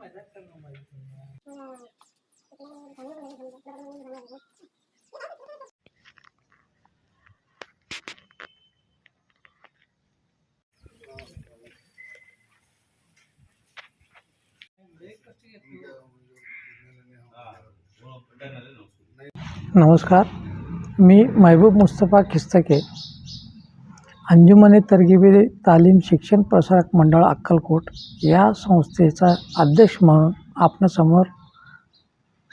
मजाक करणं माहिती नमस्कार मी महबूब मुस्तफा खिस्तके. अंजुमने तरगिबी तालीम शिक्षण प्रसारक मंडळ अक्कलकोट या संस्थेचा अध्यक्ष म्हणून आपणासमोर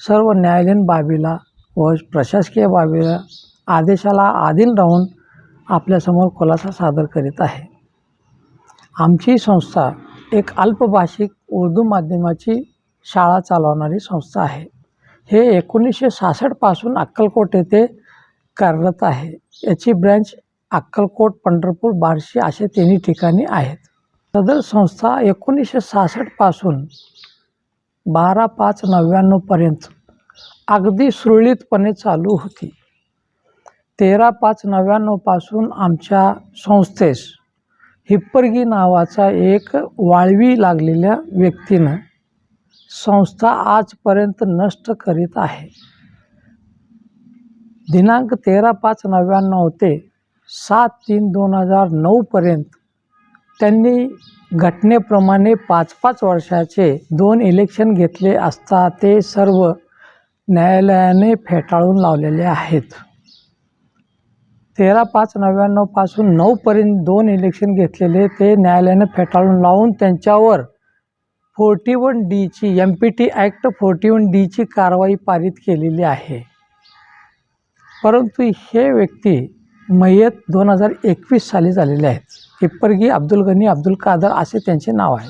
सर्व न्यायालयीन बाबीला व प्रशासकीय बाबीला आदेशाला आधीन राहून आपल्यासमोर खुलासा सादर करीत आहे. आमची संस्था एक अल्पभाषिक उर्दू माध्यमाची शाळा चालवणारी संस्था आहे. हे एकोणीसशे सहासष्टपासून अक्कलकोट येथे कार्यरत आहे. याची ब्रँच अक्कलकोट पंढरपूर बार्शी असे तिन्ही ठिकाणी आहेत. सदर संस्था एकोणीसशे सहासष्टपासून बारा पाच नव्याण्णवपर्यंत अगदी सुरळीतपणे चालू होती. तेरा पाच नव्याण्णवपासून आमच्या संस्थेस हिप्परगी नावाचा एक वाळवी लागलेल्या व्यक्तीनं संस्था आजपर्यंत नष्ट करीत आहे. दिनांक तेरा पाच नव्याण्णव ते सात तीन दोन हजार नऊपर्यंत त्यांनी घटनेप्रमाणे पाच पाच वर्षाचे दोन इलेक्शन घेतले असता ते सर्व न्यायालयाने फेटाळून लावलेले आहेत. तेरा पाच नव्याण्णवपासून नऊपर्यंत दोन इलेक्शन घेतलेले ते न्यायालयाने फेटाळून लावून त्यांच्यावर forty one डीची M P T act forty one डीची कारवाई पारित केलेली आहे. परंतु हे व्यक्ती मयत दोन हजार एकवीस साली झालेले आहेत. हिप्परगी अब्दुल गनी अब्दुल कादर असे त्यांचे नाव आहे.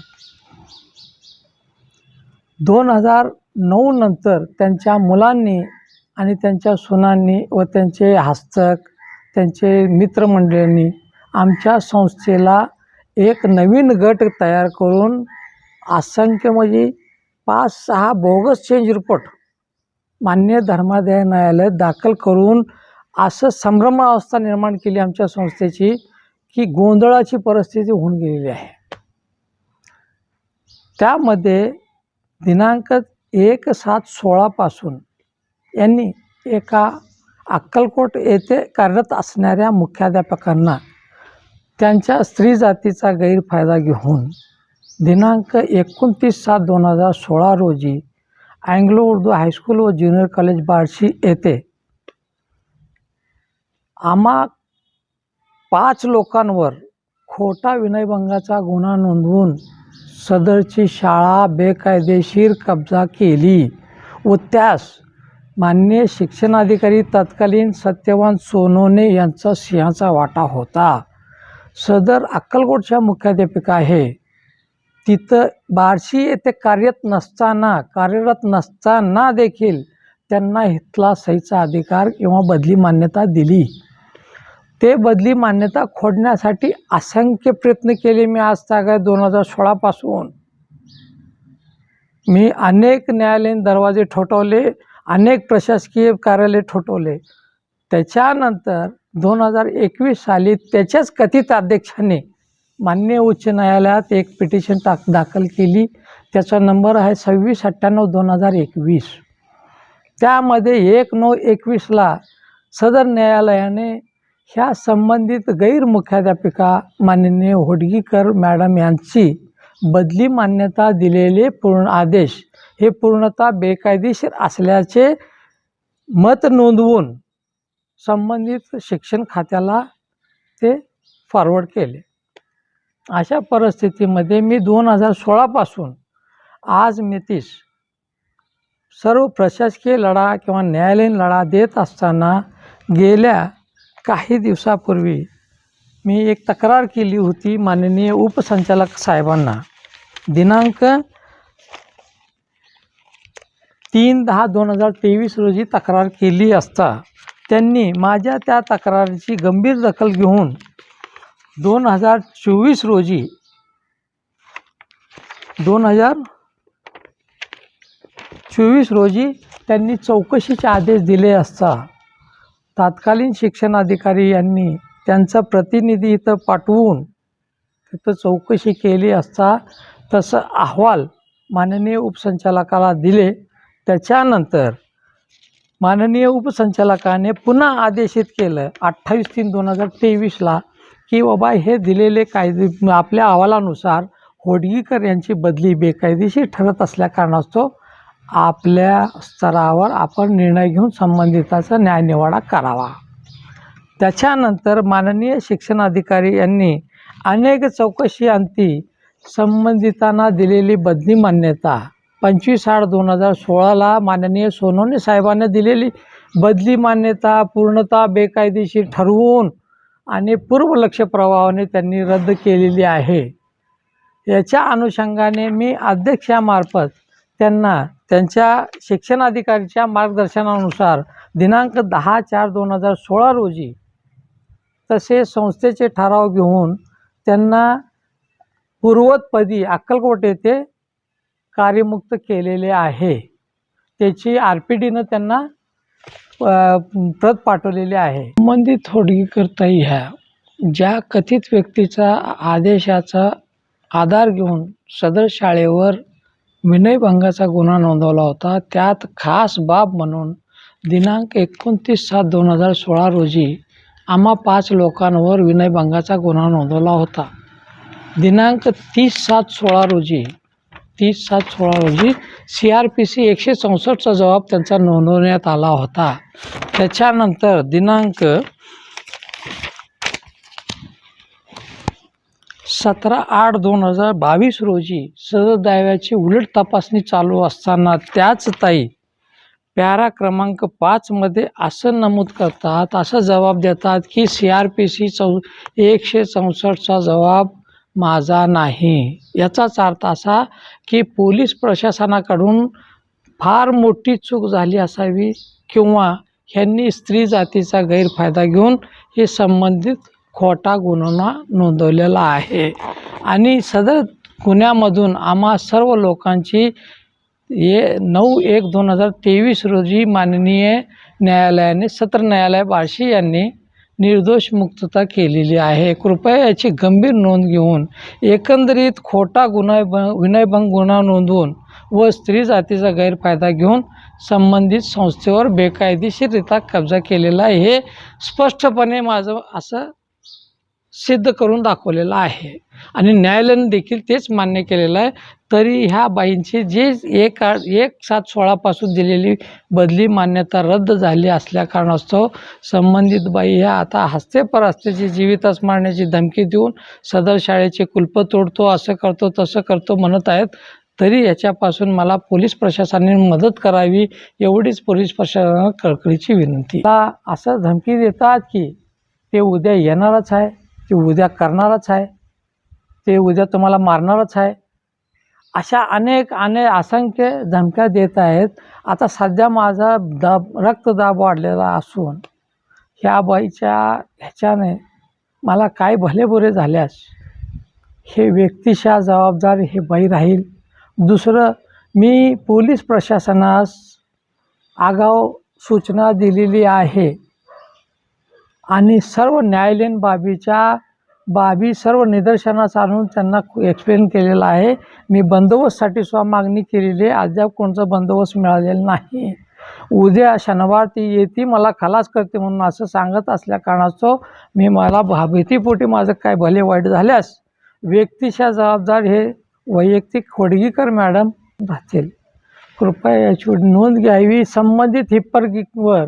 दोन हजार नऊ नंतर त्यांच्या मुलांनी आणि त्यांच्या सुनांनी व त्यांचे हस्तक त्यांचे मित्रमंडळींनी आमच्या संस्थेला एक नवीन गट तयार करून असंख्य म्हणजे पाच सहा बोगस चेंज रिपोर्ट मान्य धर्मादाय न्यायालयात दाखल करून असं संभ्रमावस्था निर्माण केली आमच्या संस्थेची की गोंधळाची परिस्थिती होऊन गेलेली आहे. त्यामध्ये दिनांक एक सात सोळापासून यांनी एका अक्कलकोट येथे कार्यरत असणाऱ्या मुख्याध्यापकांना त्यांच्या स्त्री जातीचा गैरफायदा घेऊन दिनांक एकोणतीस सात दोन हजार सोळा रोजी अँग्लो उर्दू हायस्कूल व ज्युनियर कॉलेज बार्शी येथे आम्हा पाच लोकांवर खोटा विनयभंगाचा गुन्हा नोंदवून सदरची शाळा बेकायदेशीर कब्जा केली व त्यास मान्य शिक्षणाधिकारी तत्कालीन सत्यवान सोनोने यांचा सिंहाचा वाटा होता. सदर अक्कलकोटच्या मुख्याध्यापिका आहे. तिथं बार्शी येथे कार्यरत नसताना कार्यरत नसताना देखील त्यांना हितला सहीचा अधिकार किंवा बदली मान्यता दिली. ते बदली मान्यता खोडण्यासाठी असंख्य प्रयत्न केले मी आज तागायत दोन हजार सोळापासून मी अनेक न्यायालयीन दरवाजे ठोठवले अनेक प्रशासकीय कार्यालय ठोठवले. त्याच्यानंतर दोन हजार एकवीस साली त्याच्याच कथित अध्यक्षाने मान्य उच्च न्यायालयात एक पिटिशन टाक दाखल केली. त्याचा नंबर आहे सव्वीस अठ्ठ्याण्णव दोन हजार एकवीस. त्यामध्ये एक नऊ एकवीसला सदर न्यायालयाने ह्या संबंधित गैरमुख्याध्यापिका माननीय होडगीकर मॅडम यांची बदली मान्यता दिलेले पूर्ण आदेश हे पूर्णतः बेकायदेशीर असल्याचे मत नोंदवून संबंधित शिक्षण खात्याला ते फॉरवर्ड केले. अशा परिस्थितीमध्ये मी दोन हजार सोळापासून आज मितीस सर्व प्रशासकीय लढा किंवा न्यायालयीन लढा देत असताना गेल्या काही दिवसापूर्वी मी एक तक्रार केली होती माननीय उपसंचालक साहेबांना. दिनांक तीन दहा दोन हजार तेवीस रोजी तक्रार केली असता त्यांनी माझ्या त्या तक्रारीची गंभीर दखल घेऊन दोन हजार चोवीस रोजी दोन हजार चोवीस रोजी त्यांनी चौकशीचे आदेश दिले असता तात्कालीन शिक्षणाधिकारी यांनी त्यांचा प्रतिनिधी इथं पाठवून तिथं चौकशी केली असता तसं अहवाल माननीय उपसंचालकाला दिले. त्याच्यानंतर माननीय उपसंचालकाने पुन्हा आदेशित केलं अठ्ठावीस तीन दोन हजार तेवीसला की बाबा हे दिलेले कायदे आपल्या अहवालानुसार होडगीकर यांची बदली बेकायदेशीर ठरत असल्या कारणास्तव आपल्या स्तरावर आपण निर्णय घेऊन संबंधिताचा न्यायनिवाडा करावा. त्याच्यानंतर माननीय शिक्षण अधिकारी यांनी अनेक चौकशी अंती संबंधितांना दिलेली बदली मान्यता पंचवीस आठ दोन हजार सोळाला माननीय सोनवणे साहेबांना दिलेली बदली मान्यता पूर्णतः बेकायदेशीर ठरवून आणि पूर्वलक्ष प्रभावाने त्यांनी रद्द केलेली आहे. याच्या अनुषंगाने मी अध्यक्षामार्फत त्यांना त्यांच्या शिक्षणाधिकारीच्या मार्गदर्शनानुसार दिनांक दहा चार दोन हजार सोळा रोजी तसे संस्थेचे ठराव घेऊन त्यांना पूर्वतपदी अक्कलकोट येथे कार्यमुक्त केलेले आहे. त्याची आर पी डीनं त्यांना प्रत पाठवलेली आहे. संबंधित होडगीकरताई ह्या ज्या कथित व्यक्तीचा आदेशाचा आधार घेऊन सदर शाळेवर विनयभंगाचा गुन्हा नोंदवला होता. त्यात खास बाब म्हणून दिनांक एकोणतीस सात दोन हजार सोळा रोजी आम्हा पाच लोकांवर विनयभंगाचा गुन्हा नोंदवला होता. दिनांक तीस सात सोळा रोजी तीस सात सोळा रोजी सी आर पी सी एकशे चौसष्टचा जबाब त्यांचा नोंदवण्यात आला होता. त्याच्यानंतर दिनांक सतरा आठ दोन हजार बावीस रोजी सदर दाव्याची उलट तपासणी चालू असताना त्याच ताई पॅरा क्रमांक पाचमध्ये असं नमूद करतात असं जबाब देतात की सी आर पी सी चौ एकशे चौसष्टचा जबाब माझा नाही. याचाच अर्थ असा की पोलीस प्रशासनाकडून फार मोठी चूक झाली असावी किंवा ह्यांनी स्त्री जातीचा गैरफायदा घेऊन हे संबंधित खोटा गुन्हा नोंदवलेला आहे. आणि सदर गुन्ह्यामधून आम्हा सर्व लोकांची ये नऊ एक दोन हजार तेवीस रोजी माननीय न्यायालयाने सत्र न्यायालय बार्शी यांनी निर्दोष मुक्तता केलेली आहे. कृपया याची गंभीर नोंद घेऊन एकंदरीत खोटा गुन्हा विनयभंग गुन्हा नोंदवून व स्त्री जातीचा गैरफायदा घेऊन संबंधित संस्थेवर बेकायदेशीररित्या कब्जा केलेला आहे. हे स्पष्टपणे माझं असं सिद्ध करून दाखवलेलं आहे. आणि न्यायालयानं देखील तेच मान्य केलेलं आहे. तरी ह्या बाईंची जे एक एक सात सोळापासून दिलेली बदली मान्यता रद्द झाली असल्या कारणास्तव संबंधित बाई ह्या आता हस्ते परहस्तेची जीवितच मारण्याची धमकी देऊन सदर शाळेचे कुलप तोडतो असं करतो तसं करतो म्हणत आहेत. तरी याच्यापासून मला पोलीस प्रशासनाने मदत करावी एवढीच पोलीस प्रशासनाला कळकळीची विनंती. असं धमकी देतात की ते उद्या येणारच आहे. ते उद्या करणारच आहे. ते उद्या तुम्हाला मारणारच आहे. अशा अनेक अनेक असंख्य धमक्या देत आहेत. आता सध्या माझा दाब रक्तदाब वाढलेला असून ह्या बाईच्या ह्याच्याने मला काय भलेबुरे झाल्यास हे व्यक्तिशा जबाबदार हे बाई राहील. दुसरं मी पोलीस प्रशासनास आगाऊ सूचना दिलेली आहे. आणि सर्व न्यायालयीन बाबीच्या बाबी सर्व निदर्शनास आणून त्यांना एक्सप्लेन केलेलं आहे. मी बंदोबस्तसाठी सुद्धा मागणी केलेली आहे. अद्याप कोणचा बंदोबस्त मिळालेला नाही. उद्या शनिवार ती येते मला खलास करते म्हणून असं सांगत असल्या कारणास्तव मी मला भा भीतीपोटी माझं काय भले वाईट झाल्यास व्यक्तीच्या जबाबदार हे वैयक्तिक खोडगीकर मॅडम राहतील. कृपया याची नोंद घ्यावी. संबंधित हिप्परगीवर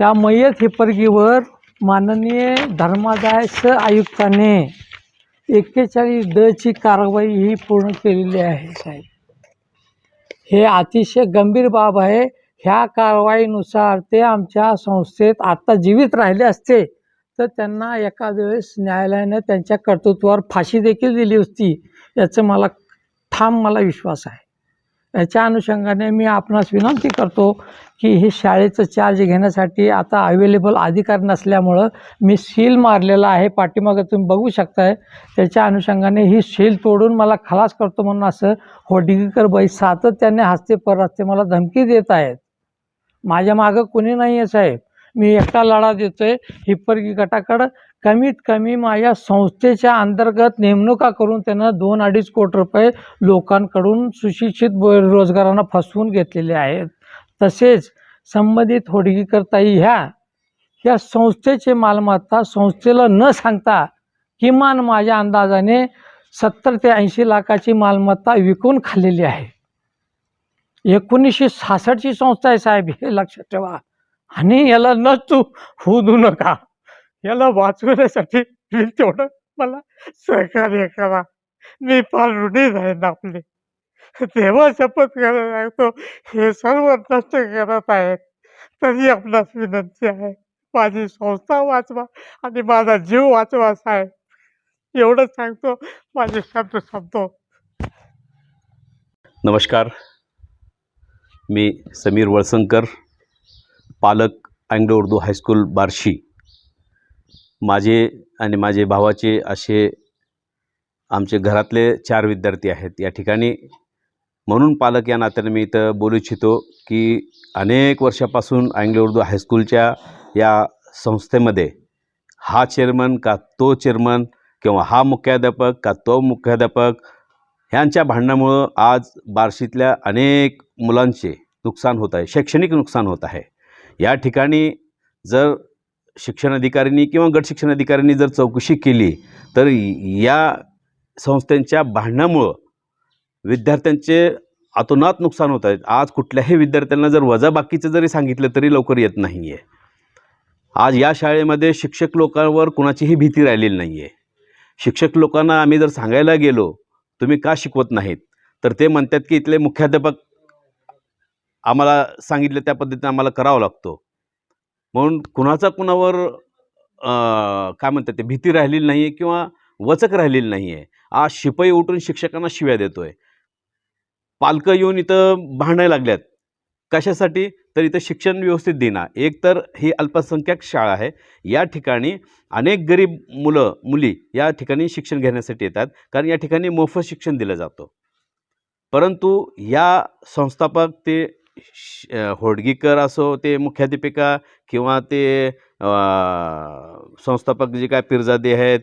त्या मय्यत हिप्परगीवर माननीय धर्मादाय स आयुक्ताने एक्केचाळीस डची कारवाई ही पूर्ण केलेली आहे साहेब. हे अतिशय गंभीर बाब आहे. ह्या कारवाईनुसार ते आमच्या संस्थेत आत्ता जीवित राहिले असते तर त्यांना एका वेळेस न्यायालयानं त्यांच्या कर्तृत्वावर फाशी देखील दिली असती याचं मला ठाम मला विश्वास आहे. याच्या अनुषंगाने मी आपणास विनंती करतो की हे शाळेचं चार्ज घेण्यासाठी आता अवेलेबल अधिकार नसल्यामुळं मी सील मारलेला आहे. पाठीमागं तुम्ही बघू शकताय. त्याच्या अनुषंगाने ही सील तोडून मला खलास करतो म्हणून असं होडिगीकर बाई सातत्याने हस्ते परहस्ते मला धमकी देत आहेत. माझ्या मागं कोणी नाही आहे साहेब. मी एकटा लढा देतो आहे हिप्परगी गटाकडं कमीत कमी माझ्या संस्थेच्या अंतर्गत नेमणुका करून त्यानं दोन अडीच कोटी रुपये लोकांकडून सुशिक्षित रोजगारांना फसवून घेतलेले आहेत. तसेच संबंधित होडगीकरताई ह्या या संस्थेचे मालमत्ता संस्थेला न सांगता किमान माझ्या अंदाजाने सत्तर ते ऐंशी लाखाची मालमत्ता विकून खाल्लेली आहे. एकोणीसशे सहासष्टची संस्था आहे साहेब हे लक्षात ठेवा. आणि याला न तू होऊ देऊ नका. याला वाचवण्यासाठी मी तेवढं मला सहकार्य करा मी फार ऋणी जाईन आपले. तेव्हा शपथ करायला लागतो हे सर्व नष्ट करत आहेत. तरी आपणास विनंती आहे माझी संस्था वाचवा आणि माझा जीव वाचवा साहेब. एवढं सांगतो माझे शब्द संपतो. नमस्कार. मी समीर वळसंकर पालक अँग्लो उर्दू हायस्कूल बार्शी. माझे आणि माझे भावाचे असे आमचे घरातले चार विद्यार्थी आहेत. या ठिकाणी म्हणून पालक या नात्याने मी इथं बोलू इच्छितो की अनेक वर्षापासून अँग्लो उर्दू हायस्कूलच्या या संस्थेमध्ये हा चेअरमन का तो चेअरमन किंवा हा मुख्याध्यापक का तो मुख्याध्यापक ह्यांच्या भांडणामुळं आज बार्शीतल्या अनेक मुलांचे नुकसान होत आहे शैक्षणिक नुकसान होत आहे. या ठिकाणी जर शिक्षण अधिकाऱ्यांनी किंवा गट शिक्षण अधिकाऱ्यांनी जर चौकशी केली तर या संस्थांच्या भांडणामुळं विद्यार्थ्यांचे अतोनात नुकसान होत आहेत. आज कुठल्याही विद्यार्थ्यांना जर वजाबाकीचं जरी सांगितलं तरी लवकर येत नाही आहे आज या शाळेमध्ये शिक्षक लोकांवर कुणाचीही भीती राहिलेली नाही आहे शिक्षक लोकांना आम्ही जर सांगायला गेलो तुम्ही का शिकवत नाहीत? तर ते म्हणतात की इथले मुख्याध्यापक आम्हाला सांगितलं त्या पद्धतीने आम्हाला करावा लागतो. म्हणून कुणाचा कुणावर काय म्हणतात ते भीती राहिलेली नाही आहे किंवा वचक राहिलेली नाही आहे आज शिपाई उठून शिक्षकांना शिव्या देतो आहे पालकं येऊन इथं भांडायला लागल्यात. कशासाठी? तर इथं शिक्षण व्यवस्थित देणार एक तर ही अल्पसंख्याक शाळा आहे. या ठिकाणी अनेक गरीब मुलं मुली या ठिकाणी शिक्षण घेण्यासाठी येतात. कारण या ठिकाणी मोफत शिक्षण दिलं जातं. परंतु या संस्थापक ते होडगीकर असो ते मुख्याध्यापिका किंवा ते संस्थापक जे काय पिरजादे आहेत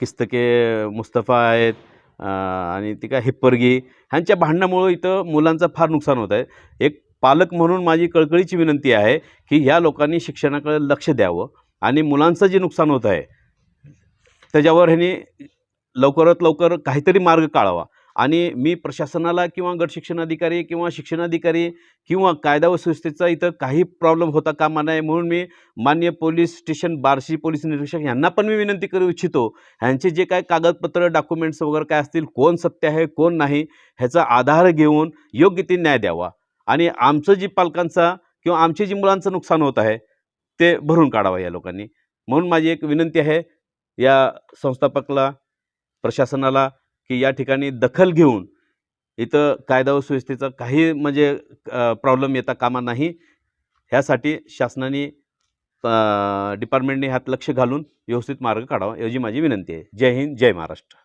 किस्तके मुस्तफा आहेत आणि ती काय हिप्परगी ह्यांच्या भांडणामुळं इथं मुलांचं फार नुकसान होत आहे एक पालक म्हणून माझी कळकळीची विनंती आहे की ह्या लोकांनी शिक्षणाकडे लक्ष द्यावं आणि मुलांचं जे नुकसान होत आहे त्याच्यावर ह्यांनी लवकरात लवकर काहीतरी मार्ग काढावा. आणि मी प्रशासनाला किंवा गट शिक्षण अधिकारी किंवा शिक्षणाधिकारी किंवा कायदा व सुव्यवस्थेचा इथं काही प्रॉब्लेम होता कामा नये म्हणून मी मान्य पोलीस स्टेशन बार्शी पोलीस निरीक्षक यांना पण मी विनंती करू इच्छितो. ह्यांचे जे काय कागदपत्र डॉक्युमेंट्स वगैरे काय असतील कोण सत्य आहे कोण नाही ह्याचा आधार घेऊन योग्य ते न्याय द्यावा. आणि आमचं जी पालकांचा किंवा आमचे जी मुलांचं नुकसान होत आहे ते भरून काढावं या लोकांनी. म्हणून माझी एक विनंती आहे या संस्थापकला प्रशासनाला की या ठिकाणी दखल घेऊन इथं कायदा व सुव्यवस्थेचा काही म्हणजे प्रॉब्लेम येता कामा नाही. ह्यासाठी शासनाने डिपार्टमेंटने ह्यात लक्ष घालून व्यवस्थित मार्ग काढावा याची माझी विनंती आहे. जय हिंद जय महाराष्ट्र.